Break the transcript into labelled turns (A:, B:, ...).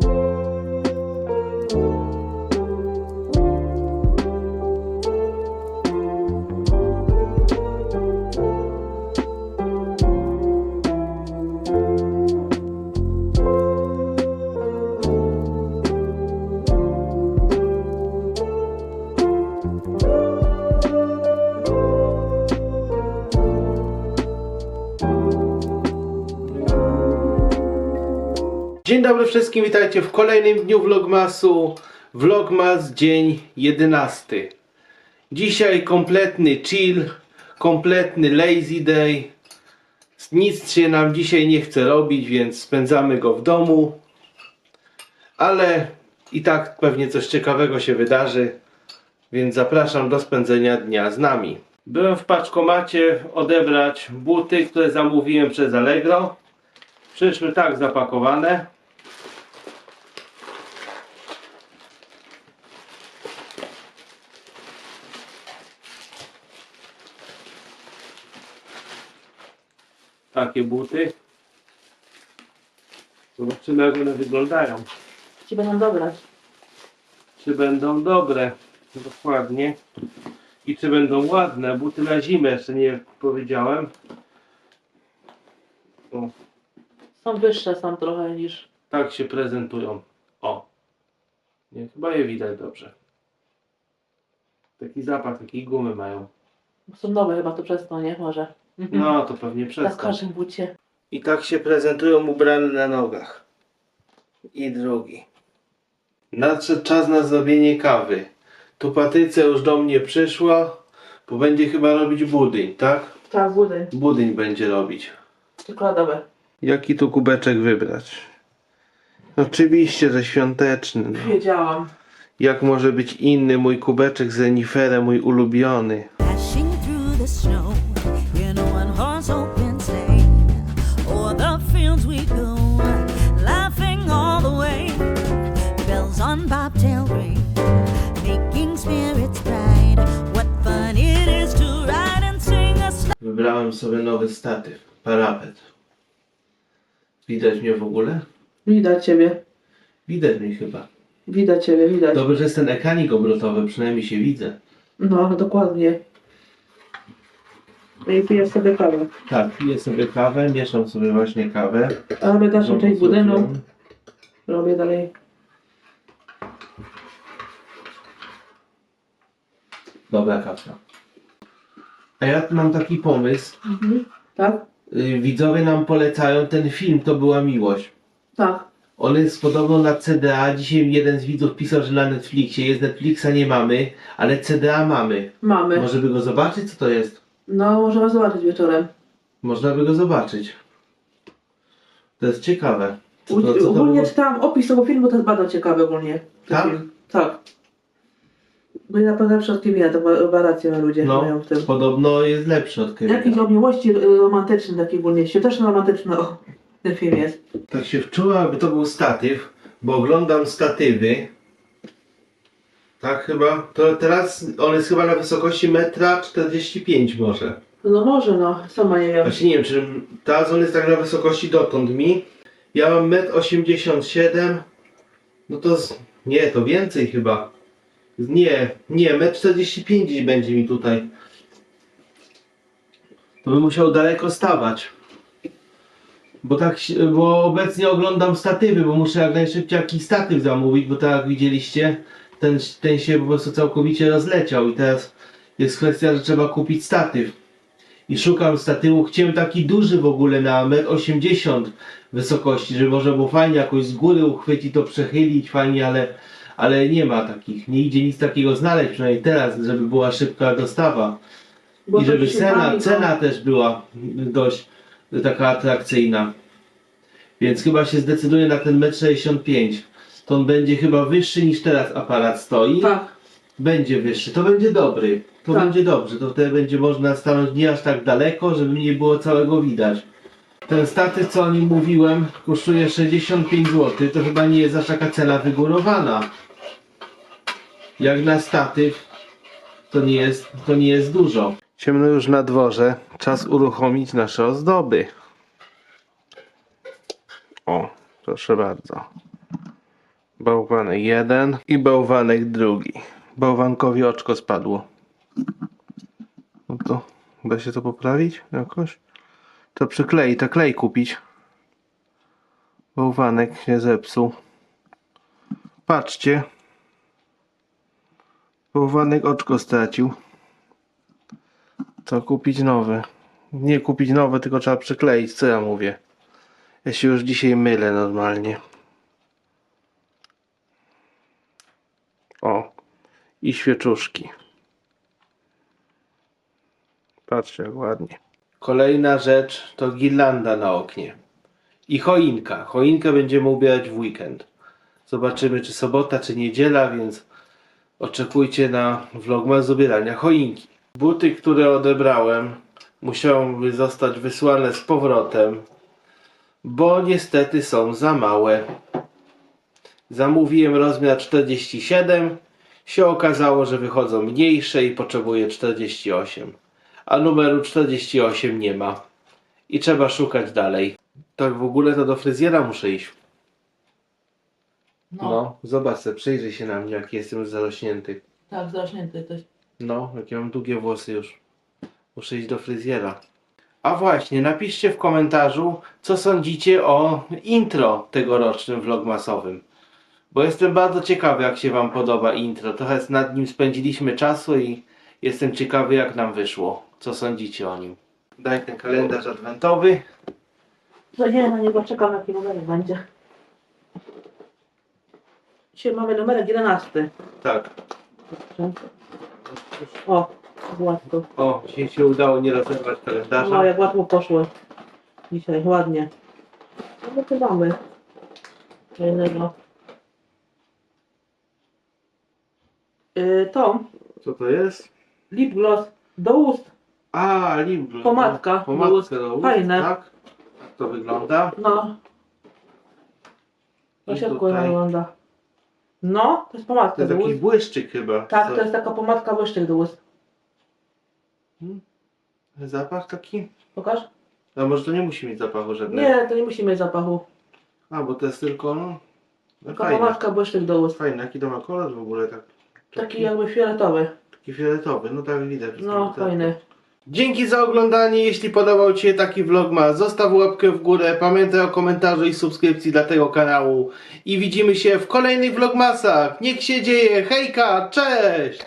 A: thank you wszystkim, witajcie w kolejnym dniu Vlogmasu. Vlogmas dzień 11. Dzisiaj kompletny chill, kompletny lazy day. Nic się nam dzisiaj nie chce robić, więc spędzamy go w domu. Ale i tak pewnie coś ciekawego się wydarzy, więc zapraszam do spędzenia dnia z nami. Byłem w paczkomacie odebrać buty, które zamówiłem przez Allegro. Przyszły tak zapakowane. Takie buty. Zobaczymy jak one wyglądają.
B: Ci będą dobre.
A: Czy będą dobre. Dokładnie. I czy będą ładne. Buty na zimę jeszcze nie powiedziałem. O,
B: Są wyższe są trochę niż.
A: tak się prezentują. O. Nie, chyba je widać dobrze. Taki zapach, takiej gumy mają.
B: Są nowe chyba to przez to, nie? Może.
A: No to pewnie
B: Na
A: przez to.
B: każdym bucie.
A: I tak się prezentują ubrane na nogach. I drugi. Nadszedł czas na zrobienie kawy. Tu Patrycja już do mnie przyszła, bo będzie chyba robić budyń, tak?
B: Tak, budy.
A: Budyń będzie robić.
B: Czekoladowe.
A: Jaki tu kubeczek wybrać? Oczywiście, że świąteczny. No.
B: Wiedziałam.
A: Jak może być inny mój kubeczek z reniferem, mój ulubiony?
C: Dashing through the snow
A: sobie nowy statyw, parapet. Widać mnie w ogóle?
B: Widać ciebie.
A: Widać mnie chyba.
B: Widać ciebie, widać.
A: Dobrze, że jest ten ekanik obrotowy, przynajmniej się widzę.
B: No, dokładnie. No I pijesz sobie kawę.
A: Tak, piję sobie kawę, mieszam sobie właśnie kawę.
B: A my naszą część budynu robię dalej.
A: Dobra kawka. A ja mam taki pomysł.
B: Tak?
A: Y, Widzowie nam polecają ten film, to była miłość.
B: Tak.
A: On jest podobno na CDA. Dzisiaj jeden z widzów pisał, że na Netflixie jest. Netflixa nie mamy, ale CDA mamy.
B: Mamy.
A: Może by go zobaczyć, co to jest?
B: No, możemy zobaczyć wieczorem.
A: Można by go zobaczyć. To jest ciekawe. Co to, co to
B: ogólnie
A: było?
B: czytałam opis tego filmu, to jest bardzo ciekawy ogólnie. Ten
A: Tak?
B: film. Tak. No i na pewno lepsze od Kevina, to ma- ma rację ludzie
A: No,
B: mają w tym.
A: podobno jest lepszy od Kevina.
B: Jakiś o miłości y, romantyczny, taki ogólnie, świąteczno romantyczny o, ten film jest.
A: Tak się wczuła, jakby to był statyw, bo oglądam statywy. Tak chyba. To teraz on jest chyba na wysokości 1,45 m może.
B: No może no, sama nie wiem.
A: Właśnie nie wiem, czy teraz on jest tak na wysokości dotąd mi. Ja mam 1,87 m. No to z... nie, to więcej chyba. Nie, nie, 1,45 m będzie mi tutaj. To bym musiał daleko stawać. Bo tak, bo obecnie oglądam statywy, bo muszę jak najszybciej jakiś statyw zamówić, bo tak jak widzieliście, ten, ten się po prostu całkowicie rozleciał i teraz jest kwestia, że trzeba kupić statyw. I szukam statywu, chciałem taki duży w ogóle na 1,80 m wysokości, żeby można było fajnie jakoś z góry uchwycić, to przechylić fajnie, ale, ale nie ma takich, nie idzie nic takiego znaleźć, przynajmniej teraz, żeby była szybka dostawa.
B: Bo
A: I
B: to
A: żeby
B: się
A: cena,
B: no.
A: cena też była dość taka atrakcyjna. Więc chyba się zdecyduję na ten 1,65 m. To on będzie chyba wyższy niż teraz aparat stoi.
B: Tak.
A: Będzie wyższy. To będzie dobry. To
B: Tak.
A: będzie dobrze. To wtedy będzie można stanąć nie aż tak daleko, żeby nie było całego widać. Ten statyw, co o nim mówiłem, kosztuje 65 zł. To chyba nie jest aż taka cena wygórowana. Jak na statyw, to nie jest, to nie jest dużo. Ciemno już na dworze. Czas uruchomić nasze ozdoby. O, proszę bardzo. Bałwanek jeden i bałwanek drugi. Bałwankowi oczko spadło. No to da się to poprawić jakoś? To przyklei, to klej kupić. Bałwanek się zepsuł. Patrzcie. Bałwanek oczko stracił. To kupić nowe. Nie kupić nowe, tylko trzeba przykleić, co ja mówię. Ja się już dzisiaj mylę normalnie. O. I świeczuszki. Patrzcie jak ładnie. Kolejna rzecz to girlanda na oknie. I choinka. Choinkę będziemy ubierać w weekend. Zobaczymy czy sobota, czy niedziela, więc oczekujcie na vlogmas z ubierania choinki. Buty, które odebrałem, musiały zostać wysłane z powrotem, bo niestety są za małe. Zamówiłem rozmiar 47, się okazało, że wychodzą mniejsze i potrzebuję 48, a numeru 48 nie ma i trzeba szukać dalej. Tak w ogóle to do fryzjera muszę iść.
B: No,
A: No, zobacz se, przyjrzyj się na mnie, jaki jestem zarośnięty.
B: tak, zarośnięty jesteś.
A: No, jakie mam długie włosy już. Muszę iść do fryzjera. A właśnie, napiszcie w komentarzu, co sądzicie o intro tegorocznym vlogmasowym. Bo jestem bardzo ciekawy, jak się Wam podoba intro. Trochę nad nim spędziliśmy czasu i jestem ciekawy, jak nam wyszło. Co sądzicie o nim? Daj ten kalendarz adwentowy.
B: To nie, na niego czekam, jaki numerek będzie. Dzisiaj mamy numerek 11.
A: Tak.
B: O, łatwo.
A: O, dzisiaj się udało nie rozerwać kalendarza.
B: No, jak łatwo poszły. Dzisiaj, ładnie. No my tu mamy. Fajnego. Yy, to,
A: Co to jest?
B: lip gloss do ust.
A: A, gloss.
B: Pomadka do
A: Pomadka do ust,
B: Fajne.
A: tak? Tak to wygląda.
B: No.
A: I
B: W środku
A: tutaj-
B: wygląda. No, to jest pomadka
A: To jest
B: do
A: taki
B: ust.
A: błyszczyk chyba.
B: Tak,
A: Co?
B: to jest taka pomadka błyszczyk do ust.
A: Zapach taki?
B: Pokaż?
A: A może to nie musi mieć zapachu żadnego?
B: Nie, to nie musi mieć zapachu.
A: A, bo to jest tylko, no... no
B: Taka
A: fajne.
B: pomadka błyszczyk do ust.
A: Fajny, jaki to ma kolor w ogóle, tak?
B: Taki jakby fioletowy.
A: taki fioletowy, no tak widać.
B: No,
A: to-
B: fajny.
A: Dzięki za oglądanie, jeśli podobał Ci się taki vlogmas, zostaw łapkę w górę, pamiętaj o komentarzu i subskrypcji dla tego kanału. I widzimy się w kolejnych vlogmasach. Niech się dzieje, hejka, cześć!